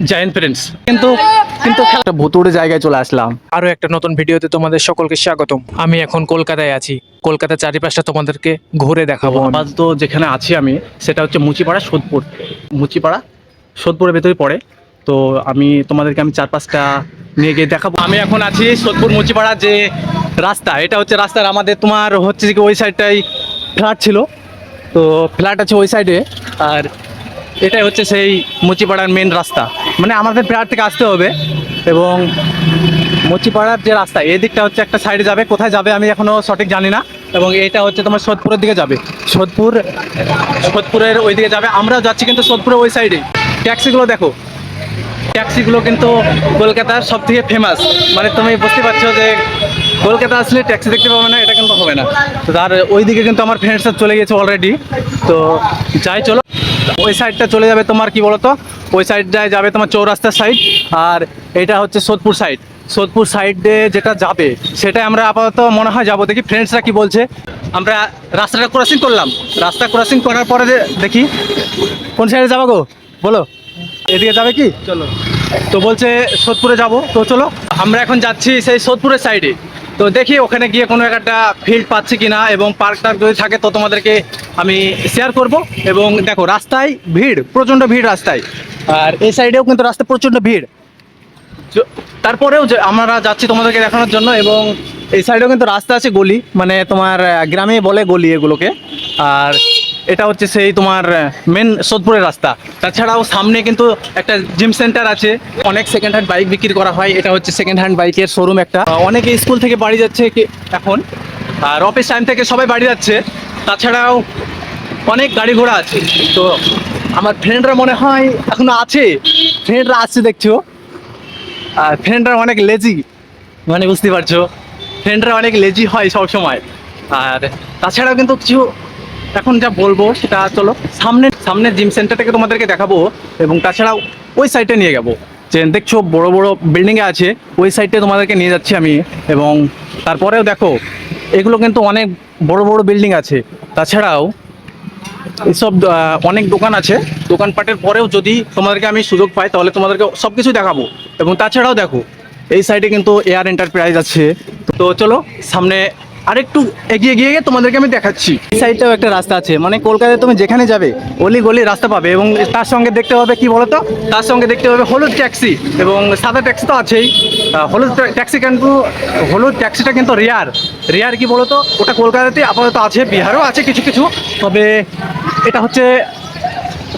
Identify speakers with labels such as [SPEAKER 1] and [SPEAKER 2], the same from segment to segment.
[SPEAKER 1] Giant friends কিন্তু কিন্তু একটা ভুতুড়ে জায়গায় চলে আসলাম।
[SPEAKER 2] আরও একটা নতুন ভিডিওতে তোমাদের সকলকে স্বাগতম। আমি এখন কলকাতায় আছি। কলকাতার চারিপাশটা তোমাদেরকে ঘুরে দেখাবো। আমি।
[SPEAKER 1] আপাতত যেখানে আছি আমি সেটা হচ্ছে মুচিপাড়া সোদপুর। মুচিপাড়া সোদপুরের ভেতরে পড়ে। তো আমি তোমাদেরকে আমি চার পাঁচটা নিয়ে গিয়ে দেখাবো। আমি এখন আছি সোদপুর মুচিপাড়া যে রাস্তা এটা হচ্ছে রাস্তার আমাদের তোমার হচ্ছে যে কি ওই সাইডটাই ফ্ল্যাট ছিল। তো ফ্ল্যাট আছে ওই সাইডে আর এটাই হচ্ছে সেই মুচিপাড়ার মেন রাস্তা। মানে আমাদের ফ্ল্যাট থেকে আসতে হবে এবং মুচিপাড়ার যে রাস্তা, এই দিকটা হচ্ছে একটা সাইডে যাবে। কোথায় যাবে আমি এখনও সঠিক জানি না এবং এটা হচ্ছে তোমার সোদপুরের দিকে যাবে। সোদপুর, সোদপুরের ওই দিকে যাবে। আমরা যাচ্ছি কিন্তু সোদপুরের ওই সাইডে ট্যাক্সিগুলো দেখো। ট্যাক্সিগুলো কিন্তু কলকাতার সব থেকে ফেমাস মানে তুমি বুঝতে পারছ যে কলকাতা আসলে ট্যাক্সি দেখতে পাবে না, এটা কিন্তু হবে না। তো তার ওই দিকে কিন্তু আমার ফ্রেন্ডসরা চলে গেছে অলরেডি তো যাই, চলো। ওই সাইডটা চলে যাবে তোমার কি বলতো? ওই সাইডটায় যাবে তোমার চৌরাস্তার সাইড আর এটা হচ্ছে সোদপুর সাইড। সোদপুর সাইডে যেটা যাবে সেটাই আমরা আপাতত মনে হয় যাব। দেখি ফ্রেন্ডসরা কি বলছে। আমরা রাস্তাটা ক্রসিং করলাম। রাস্তা ক্রসিং করার পরে দেখি কোন সাইডে যাব গো? বলো। এদিকে যাবে কি? চলো। তো বলছে সোদপুরে যাব। তো চলো আমরা এখন যাচ্ছি সেই সোদপুরের সাইডে। তো দেখি ওখানে গিয়ে কোনো একটা ফিল্ড পাচ্ছি কিনা এবং পার্ক টার্ক যদি থাকে তো তোমাদেরকে আমি শেয়ার করব। এবং দেখো, রাস্তায় ভিড়, প্রচণ্ড ভিড় রাস্তায়। আর এই সাইডেও কিন্তু রাস্তায় প্রচণ্ড ভিড়। তারপরেও আমরা যাচ্ছি তোমাদেরকে দেখানোর জন্য এবং এই সাইডেও কিন্তু রাস্তা আছে গলি মানে তোমার গ্রামে বলে গলি এগুলোকে। আর এটা হচ্ছে সেই তোমার মেন সোদপুরের রাস্তা। তাছাড়াও সামনে কিন্তু একটা জিম সেন্টার আছে। অনেক সেকেন্ড হ্যান্ড বাইক বিক্রি করা হয়। এটা হচ্ছে সেকেন্ড হ্যান্ড বাইকের শোরুম একটা। অনেকে স্কুল থেকে বাড়ি যাচ্ছে এখন। আর অফিস টাইম থেকে সবাই বাড়ি যাচ্ছে। তাছাড়াও অনেক গাড়ি ঘোড়া আছে। তো আমার ফ্রেন্ডরা মনে হয় এখনও আছে। ফ্রেন্ডরা আসছে, দেখছ? আর ফ্রেন্ডরা অনেক লেজি মানে বুঝতে পারছ? ফ্রেন্ডরা অনেক লেজি হয় সব সময় আর তাছাড়াও কিন্তু কিছু এখন যা বলব সেটা চলো সামনে সামনে জিম সেন্টারটাকে তোমাদেরকে দেখাবো এবং তাছাড়াও ওই সাইডে নিয়ে যাব। যে দেখছ বড় বড় বিল্ডিংয়ে আছে ওই সাইডে তোমাদেরকে নিয়ে যাচ্ছি আমি এবং তারপরেও দেখো এগুলো কিন্তু অনেক বড় বড় বিল্ডিং আছে। তাছাড়াও এইসব আহ, অনেক দোকান আছে। দোকানপাটের পরেও যদি তোমাদেরকে আমি সুযোগ পাই তাহলে তোমাদেরকে সব কিছু দেখাবো। এবং তাছাড়াও দেখো এই সাইডে কিন্তু এয়ার এন্টারপ্রাইজ আছে। তো চলো সামনে আরেকটু এগিয়ে গিয়ে তোমাদেরকে আমি দেখাচ্ছি। এই সাইডটাও একটা রাস্তা আছে মানে কলকাতায় তুমি যেখানে যাবে, অলি গলি রাস্তা পাবে এবং তার সঙ্গে দেখতে হবে কি বলতো? তার সঙ্গে দেখতে হবে হলুদ ট্যাক্সি এবং সাদা ট্যাক্সি তো আছেই। হলুদ ট্যাক্সি কিন্তু, হলুদ ট্যাক্সিটা কিন্তু রেয়ার। রেয়ার কি বলতো? ওটা কলকাতাতে আপাতত আছে, বিহারেও আছে কিছু কিছু, তবে এটা হচ্ছে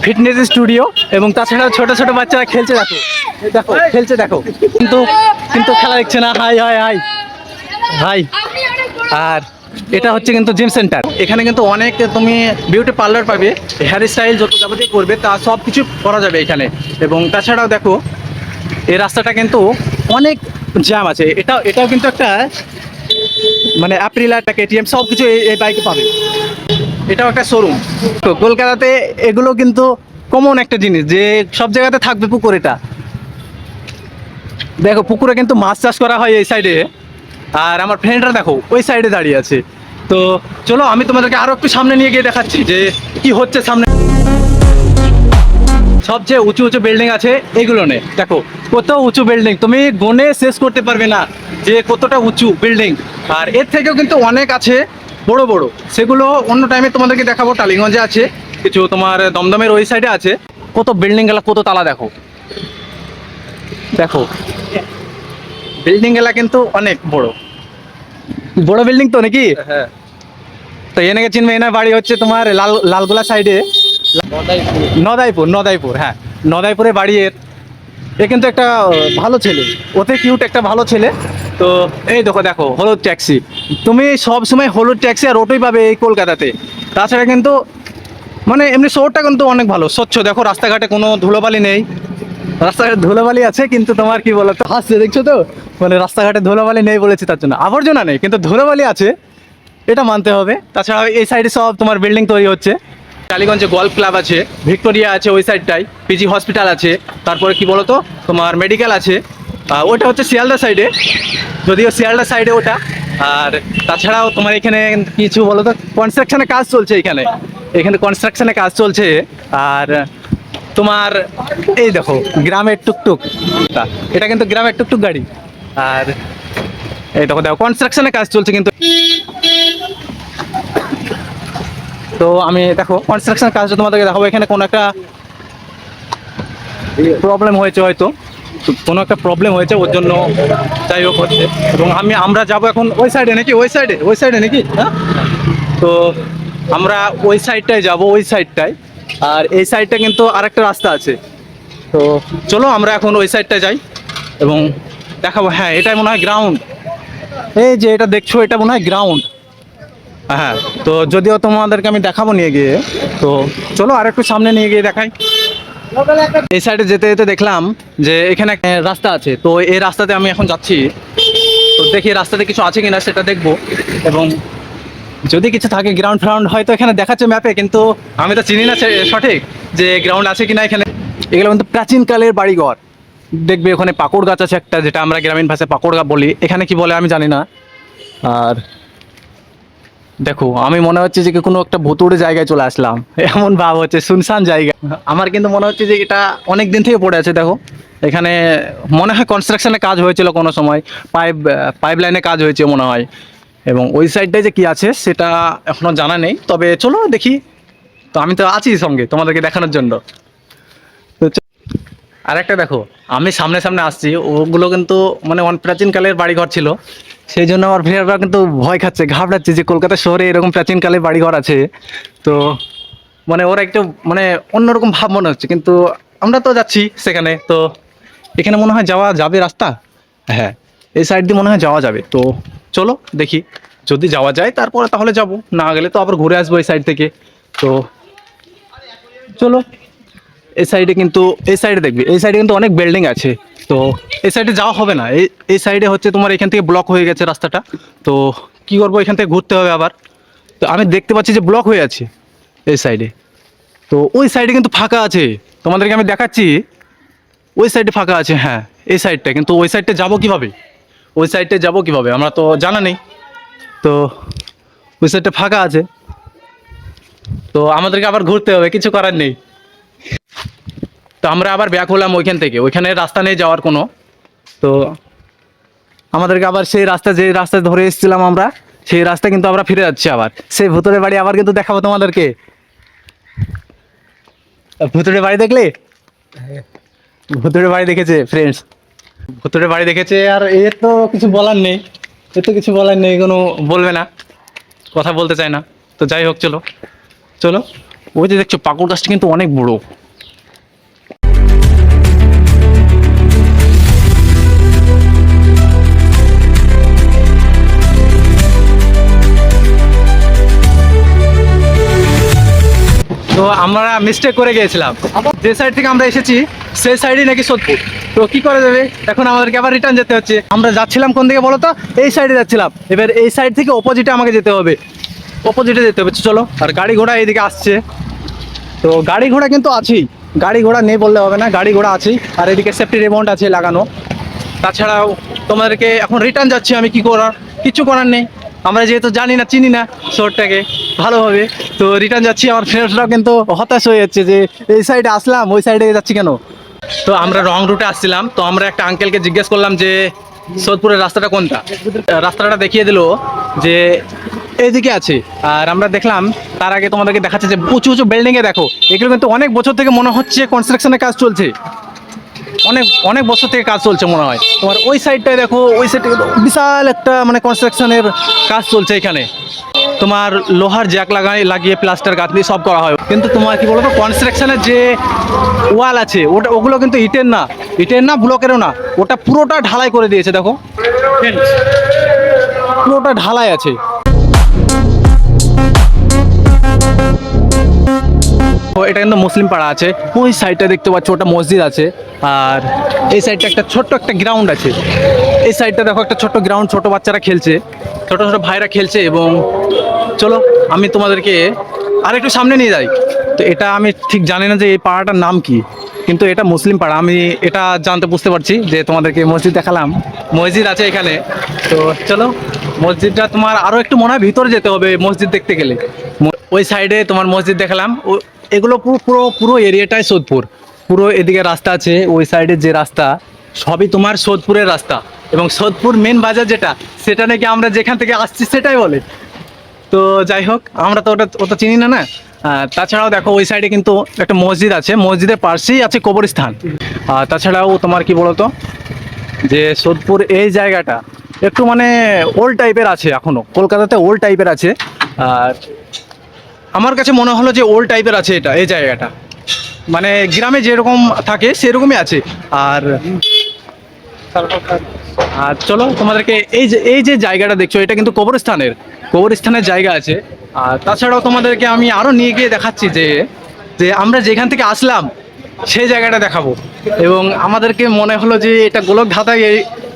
[SPEAKER 1] ফিটনেস স্টুডিও এবং তাছাড়া ছোট ছোট বাচ্চারা খেলছে দেখো। দেখো, খেলছে দেখো। কিন্তু কিন্তু খেলা দেখছে না। Hi hi hi. হাই আর এটা হচ্ছে কিন্তু জিম সেন্টার এখানে কিন্তু অনেক তুমি বিউটি পার্লার পাবে হেয়ার স্টাইল যত যাবতীয় করবে, তা সব কিছু করা যাবে এখানে। এবং তাছাড়াও দেখো, এই রাস্তাটা কিন্তু অনেক জ্যাম আছে। এটা, এটাও কিন্তু একটা মানে অ্যাপ্রিল একটা কেটিএম সব কিছু এই বাইকে পাবে। এটাও একটা শোরুম তো কলকাতাতে এগুলো কিন্তু কমন একটা জিনিস, যে সব জায়গাতে থাকবে পুকুর এটা। দেখো, পুকুরে কিন্তু মাছ চাষ করা হয় এই সাইডে আর আমার ফ্রেন্ডরা দেখো, ওই সাইডে দাঁড়িয়ে আছে। তো চলো, আমি তোমাদেরকে আরও একটু সামনে নিয়ে গিয়ে দেখাচ্ছি যে কি হচ্ছে সামনে। সবচেয়ে উঁচু উঁচু বিল্ডিং আছে, এগুলো নে। দেখো, কত উঁচু বিল্ডিং তুমি গনে শেষ করতে পারবে না যে কতটা উঁচু বিল্ডিং আর এর থেকেও কিন্তু অনেক আছে, বড় বড়। সেগুলো অন্য টাইমে তোমাদেরকে দেখাবো। টালিগঞ্জে আছে, কিছু তোমার দমদমের ওই সাইডে আছে। কত বিল্ডিং গেলা, কত তালা দেখো। দেখো বিল্ডিং গেলা কিন্তু অনেক বড়। বড় বিল্ডিং তো নাকি?
[SPEAKER 3] হ্যাঁ।
[SPEAKER 1] তো এনেকে চিনবে এনার বাড়ি হচ্ছে তোমার লাল লালগোলা সাইডে নদাইপুর। নদাইপুর হ্যাঁ। নদাইপুরে বাড়ি এর। এ কিন্তু একটা ভালো ছেলে। ওতে কিউট একটা ভালো ছেলে। তো এই দেখো দেখো হলুদ ট্যাক্সি তুমি সব সময় হলুদ ট্যাক্সি আর অটোই পাবে এই কলকাতাতে। তাছাড়া কিন্তু মানে এমনি শহরটা কিন্তু অনেক ভালো। স্বচ্ছ। দেখো রাস্তাঘাটে কোনো ধুলোবালি নেই। রাস্তাঘাটে ধুলোবালি আছে, কিন্তু তোমার কি বলো হাসছে, দেখছ তো? মানে রাস্তাঘাটে ধুলোবালি নেই বলেছি তার জন্য। আবর্জনা নেই, কিন্তু ধুলোবালি আছে, এটা মানতে হবে। তাছাড়া এই সাইডে সব তোমার বিল্ডিং তৈরি হচ্ছে। টালিগঞ্জে গল্ফ ক্লাব আছে, ভিক্টোরিয়া আছে ওই সাইডটাই, পিজি হসপিটাল আছে, তারপরে কি বলতো? তোমার মেডিকেল আছে ওটা হচ্ছে শিয়ালদা সাইডে, যদিও শিয়ালদা সাইডে ওটা। আর তাছাড়াও তোমার এখানে কিছু বলো তো কনস্ট্রাকশনের কাজ চলছে এখানে। এখানে কনস্ট্রাকশনের কাজ চলছে। আর তোমার এই দেখো, গ্রামের টুকটুক। এটা কিন্তু গ্রামের টুকটুক গাড়ি। আর এই দেখো দেখো কনস্ট্রাকশনের কাজ চলছে কিন্তু। তো আমি দেখো কনস্ট্রাকশন কাজটা তোমাদেরকে দেখাবো। এখানে কোনো একটা প্রবলেম হয়েছে হয়তো। কোনো একটা প্রবলেম হয়েছে, ওর জন্য যাই হোক হচ্ছে। এবং আমি, আমরা যাব এখন ওই সাইডে নাকি? ওই সাইডে ওই সাইডে নাকি? হ্যাঁ? তো আমরা ওই সাইডটায় যাব, ওই সাইডটায় আর এই সাইডটা কিন্তু আরেকটা রাস্তা আছে। তো চলো আমরা এখন ওই সাইডটায় যাই এবং দেখাবো হ্যাঁ এটাই মনে হয় গ্রাউন্ড এই যে এটা দেখছ, এটা মনে হয় গ্রাউন্ড হ্যাঁ তো যদিও তোমাদেরকে আমি দেখাবো নিয়ে গিয়ে, তো চলো আর একটু সামনে নিয়ে গিয়ে দেখাই। এই সাইডে যেতে যেতে দেখলাম যে এখানে রাস্তা আছে, তো এই রাস্তাতে আমি এখন যাচ্ছি। তো দেখি রাস্তাতে কিছু আছে কিনা সেটা দেখব এবং যদি কিছু থাকে গ্রাউন্ড ফ্রাউন্ড হয়তো এখানে দেখাচ্ছে ম্যাপে কিন্তু আমি তো চিনি না সঠিক যে গ্রাউন্ড আছে কিনা এখানে। এগুলো কিন্তু প্রাচীনকালের বাড়িঘর। দেখবে ওখানে পাকড় গাছ আছে একটা, যেটা আমরা গ্রামীণ ভাষায় পাকড় গাছ বলি। এখানে কি বলে আমি জানি না। আর দেখো, আমি মনে হচ্ছে যে কোনো একটা ভুতুড়ে জায়গায় চলে আসলাম। এমন ভাব হচ্ছে, শুনশান জায়গা। আমার কিন্তু মনে হচ্ছে যে এটা অনেক দিন থেকে পড়ে আছে, দেখো। এখানে মনে হয় কনস্ট্রাকশনের কাজ হয়েছিল কোনো সময়। পাইপ পাইপ লাইনে কাজ হয়েছে মনে হয়। এবং ওই সাইডটায় যে কি আছে, সেটা এখনও জানা নেই। তবে চলো দেখি। তো আমি তো আছি সঙ্গে তোমাদেরকে দেখানোর জন্য। তো আরেকটা দেখো, আমি সামনে সামনে আসছি। ওগুলো কিন্তু মানে অন প্রাচীনকালের বাড়িঘর ছিল। সেই জন্য আমার ভাইয়ারা কিন্তু ভয় খাচ্ছে, ঘাবড়াচ্ছে যে কলকাতা শহরে এরকম প্রাচীনকালের বাড়িঘর আছে। তো মানে ওরা একটু মানে অন্যরকম ভাব মনে হচ্ছে। কিন্তু আমরা তো যাচ্ছি সেখানে। তো এখানে মনে হয় যাওয়া যাবে রাস্তা? হ্যাঁ এই সাইড দিয়ে মনে হয় যাওয়া যাবে। তো চলো দেখি। যদি যাওয়া যায়, তারপরে তাহলে যাব। না গেলে তো আবার ঘুরে আসব এই সাইড থেকে। তো চলো, এই সাইডে কিন্তু, এই সাইডে দেখবি, এই সাইডে কিন্তু অনেক বিল্ডিং আছে। তো এই সাইডে যাওয়া হবে না। এই এই সাইডে হচ্ছে তোমার এখান থেকে ব্লক হয়ে গেছে রাস্তাটা। তো কি করব, এখান থেকে ঘুরতে হবে আবার। তো আমি দেখতে পাচ্ছি যে ব্লক হয়ে আছে এই সাইডে তো ওই সাইডে কিন্তু ফাঁকা আছে। তোমাদেরকে আমি দেখাচ্ছি। ওই সাইডে ফাঁকা আছে হ্যাঁ এই সাইডটা কিন্তু ওই সাইডটা যাব কীভাবে? ওই সাইডটা যাব কীভাবে? আমরা তো জানা নেই। তো ওই সাইডটা ফাঁকা আছে। তো আমাদেরকে আবার ঘুরতে হবে কিছু করার নেই। তো আমরা আবার ব্যাক হলাম ওইখান থেকে। ওইখানে রাস্তা নেই যাওয়ার কোনো। তো আমাদেরকে আবার সেই রাস্তা যে রাস্তা ধরে এসেছিলাম আমরা সেই রাস্তা কিন্তু আমরা ফিরে যাচ্ছি আবার। সেই ভুতুরে বাড়ি আবার কিন্তু দেখাবো তোমাদেরকে। ভুতুরে বাড়ি দেখলে? ভুতুরে বাড়ি দেখেছে ফ্রেন্ডস ভুতুরে বাড়ি দেখেছে আর এর তো কিছু বলার নেই এর তো কিছু বলার নেই, কোনো বলবে না, কথা বলতে চায় না। তো যাই হোক, চলো চলো। ওই যে দেখছ, পাকুড় গাছটা কিন্তু অনেক বড়। তো আমরা মিস্টেক করে গিয়েছিলাম। যে সাইড থেকে আমরা এসেছি, সেই সাইডই নাকি সোদপুর। তো কি করে যাবে এখন আমাদেরকে আবার রিটার্ন যেতে হচ্ছে। আমরা যাচ্ছিলাম কোন দিকে বলো তো এই সাইডে যাচ্ছিলাম। এবার এই সাইড থেকে অপোজিটে আমাকে যেতে হবে। অপোজিটে যেতে হবে। চলো, আর গাড়ি ঘোড়া এইদিকে আসছে। তো গাড়ি ঘোড়া কিন্তু আছেই। গাড়ি ঘোড়া নেই বললে হবে না, গাড়ি ঘোড়া আছেই। আর এদিকে সেফটি রিমোট আছে লাগানো। তাছাড়াও তোমাদেরকে এখন রিটার্ন যাচ্ছি আমি, কি করার? কিছু করার নেই। আমরা যেহেতু জানি না, চিনি না শহরটাকে ভালোভাবে তো রিটার্ন যাচ্ছি। আমার ফ্রেন্ডসরাও কিন্তু হতাশ হয়ে যাচ্ছে যে, এই সাইডে আসলাম, ওই সাইডে যাচ্ছি কেন? তো আমরা রং রুটে আসছিলাম। তো আমরা একটা আঙ্কেলকে জিজ্ঞেস করলাম যে, সোদপুরের রাস্তাটা কোনটা? রাস্তাটা দেখিয়ে দিল যে, এইদিকে আছে। আর আমরা দেখলাম, তার আগে তোমাদেরকে দেখাচ্ছে যে, উঁচু উঁচু বিল্ডিংয়ে দেখো। এগুলো কিন্তু অনেক বছর থেকে মনে হচ্ছে কনস্ট্রাকশনের কাজ চলছে। অনেক অনেক বছর থেকে কাজ চলছে মনে হয়। তোমার ওই সাইডটায় দেখো ওই সাইডে বিশাল একটা মানে কনস্ট্রাকশনের কাজ চলছে এখানে। তোমার লোহার জ্যাক লাগাই লাগিয়ে প্লাস্টার গাঁথনি সব করা হয়। কিন্তু তোমার কি বলতো কনস্ট্রাকশনের যে ওয়াল আছে ওটা ওগুলো কিন্তু ইটের না। ইটের না ব্লকেরও না। ওটা পুরোটা ঢালাই করে দিয়েছে দেখো। পুরোটা ঢালাই আছে। তো এটা কিন্তু মুসলিম পাড়া আছে। ওই সাইডটা দেখতে পাচ্ছ, ওটা মসজিদ আছে। আর এই সাইডটা একটা ছোট্ট একটা গ্রাউন্ড আছে। এই সাইডটা দেখো, একটা ছোট্ট গ্রাউন্ড ছোট বাচ্চারা খেলছে। ছোট ছোট ভাইরা খেলছে এবং চলো, আমি তোমাদেরকে আর একটু সামনে নিয়ে যাই। তো এটা আমি ঠিক জানি না যে এই পাড়াটার নাম কি, কিন্তু এটা মুসলিম পাড়া। আমি এটা জানতে বুঝতে পারছি যে তোমাদেরকে মসজিদ দেখালাম। মসজিদ আছে এখানে। তো চলো, মসজিদটা তোমার আরও একটু মনে হয় ভিতরে যেতে হবে মসজিদ দেখতে গেলে। ওই সাইডে তোমার মসজিদ দেখালাম। ও- এগুলো পুরো পুরো পুরো এরিয়াটাই সোদপুর। পুরো এদিকে রাস্তা আছে, ওই সাইডের যে রাস্তা, সবই তোমার সোদপুরের রাস্তা। এবং সোদপুর মেন বাজার যেটা, সেটা নাকি আমরা যেখান থেকে আসছি সেটাই বলে। তো যাই হোক, আমরা তো ওটা ওটা চিনি না না? তাছাড়াও দেখো, ওই সাইডে কিন্তু একটা মসজিদ আছে। মসজিদের পাশেই আছে কবরস্থান। আর তাছাড়াও তোমার কি বলতো, যে সোদপুর এই জায়গাটা একটু মানে ওল্ড টাইপের আছে এখনও কলকাতাতে ওল্ড টাইপের আছে। আর আমার কাছে মনে হলো যে ওল্ড টাইপের আছে এটা, এই জায়গাটা। মানে গ্রামে যেরকম থাকে, সেরকমই আছে। আর আর চলো, তোমাদেরকে এই যে এই যে জায়গাটা দেখছ, এটা কিন্তু কবরস্থানের কবরস্থানের জায়গা আছে। আর তাছাড়াও তোমাদেরকে আমি আরও নিয়ে গিয়ে দেখাচ্ছি যে যে আমরা যেখান থেকে আসলাম সেই জায়গাটা দেখাবো। এবং আমাদেরকে মনে হলো যে এটা গোলক ধাঁধায়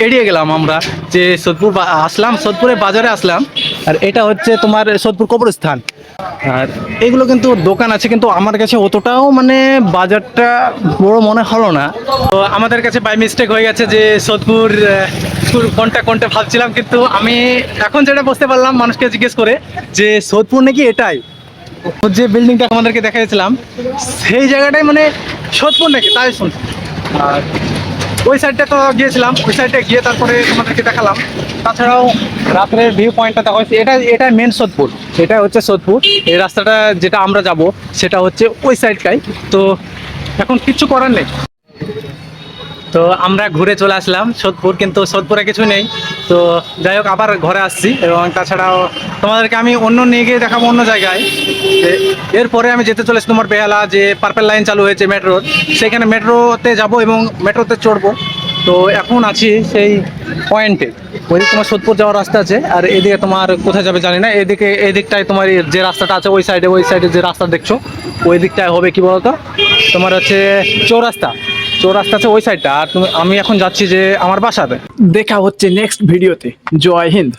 [SPEAKER 1] এড়িয়ে গেলাম আমরা, যে সোদপুর আসলাম সোদপুরে বাজারে আসলাম, আর এটা হচ্ছে তোমার সোদপুর কবরস্থান। আর এগুলো কিন্তু দোকান আছে, কিন্তু আমার কাছে অতটাও মানে বাজারটা বড় মনে হলো না। তো আমাদের কাছে বাই মিস্টেক হয়ে গেছে যে সোদপুর কোনটা কোনটা ভাবছিলাম, কিন্তু আমি এখন যেটা বুঝতে পারলাম মানুষকে জিজ্ঞেস করে যে সোদপুর নাকি এটাই। যে বিল্ডিংটা আমাদেরকে দেখাইছিলাম, সেই জায়গাটাই মানে সোদপুর নাকি? তাই শুন। আর ওই সাইডটা তো গিয়েছিলাম, ওই সাইডটা গিয়ে তারপরে তোমাদেরকে দেখালাম। তাছাড়াও রাত্রের ভিউ পয়েন্টটা দেখা হয়েছে। এটা এটা মেন সোদপুর। এটা হচ্ছে সোদপুর। এই রাস্তাটা যেটা আমরা যাব, সেটা হচ্ছে ওই সাইডটাই তো এখন কিচ্ছু করার নেই। তো আমরা ঘুরে চলে আসলাম। সোদপুর কিন্তু সোদপুরে কিছু নেই। তো যাই হোক, আবার ঘরে আসছি এবং তাছাড়াও তোমাদেরকে আমি অন্য নিয়ে গিয়ে দেখাবো অন্য জায়গায়। এরপরে আমি যেতে চলেছি তোমার বেহালা, যে পার্পেল লাইন চালু হয়েছে মেট্রোর সেখানে মেট্রোতে যাব এবং মেট্রোতে চড়বো। তো এখন আছি সেই পয়েন্টে ওইদিকে তোমার সোদপুর যাওয়ার রাস্তা আছে। আর এদিকে তোমার কোথায় যাবে জানি না। এদিকে, এদিকটায় তোমার যে রাস্তাটা আছে, ওই সাইডে ওই সাইডে যে রাস্তা দেখছ, ওই দিকটায় হবে কি বলতো? তোমার হচ্ছে চৌরাস্তা। চৌরাস্তা আছে ওই সাইডটা আর আমি এখন যাচ্ছি যে আমার বাসাতে।
[SPEAKER 2] দেখা হচ্ছে নেক্সট ভিডিওতে জয় হিন্দ।